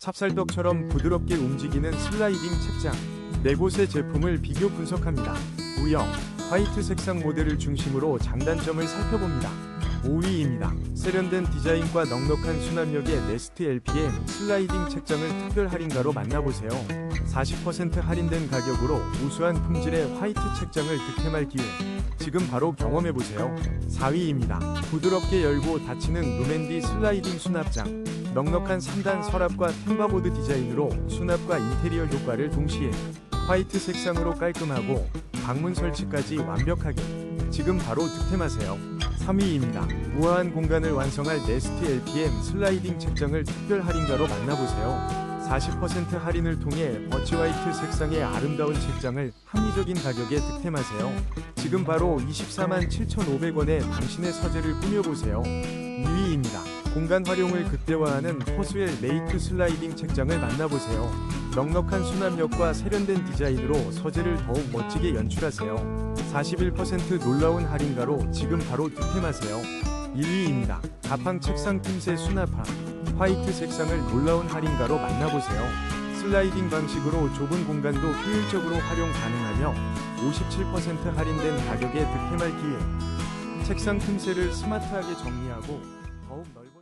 찹쌀떡처럼 부드럽게 움직이는 슬라이딩 책장. 네 곳의 제품을 비교 분석합니다. 우영, 화이트 색상 모델을 중심으로 장단점을 살펴봅니다. 5위입니다. 세련된 디자인과 넉넉한 수납력의 네스트 LPM 슬라이딩 책장을 특별 할인가로 만나보세요. 40% 할인된 가격으로 우수한 품질의 화이트 책장을 득템할 기회. 지금 바로 경험해보세요. 4위입니다. 부드럽게 열고 닫히는 루멘디 슬라이딩 수납장. 넉넉한 3단 서랍과 템바보드 디자인으로 수납과 인테리어 효과를 동시에 화이트 색상으로 깔끔하고 방문 설치까지 완벽하게 지금 바로 득템하세요. 3위입니다. 우아한 공간을 완성할 네스트 LPM 슬라이딩 책장을 특별 할인가로 만나보세요. 40% 할인을 통해 버치 화이트 색상의 아름다운 책장을 합리적인 가격에 득템하세요. 지금 바로 24만 7,500원에 당신의 서재를 꾸며보세요. 2위입니다. 공간 활용을 극대화하는 포스웰 레이트 슬라이딩 책장을 만나보세요. 넉넉한 수납력과 세련된 디자인으로 서재를 더욱 멋지게 연출하세요. 41% 놀라운 할인가로 지금 바로 득템하세요. 1위입니다. 가팡 책상 틈새 수납함. 화이트 색상을 놀라운 할인가로 만나보세요. 슬라이딩 방식으로 좁은 공간도 효율적으로 활용 가능하며 57% 할인된 가격에 득템할 기회. 책상 틈새를 스마트하게 정리하고 더욱 넓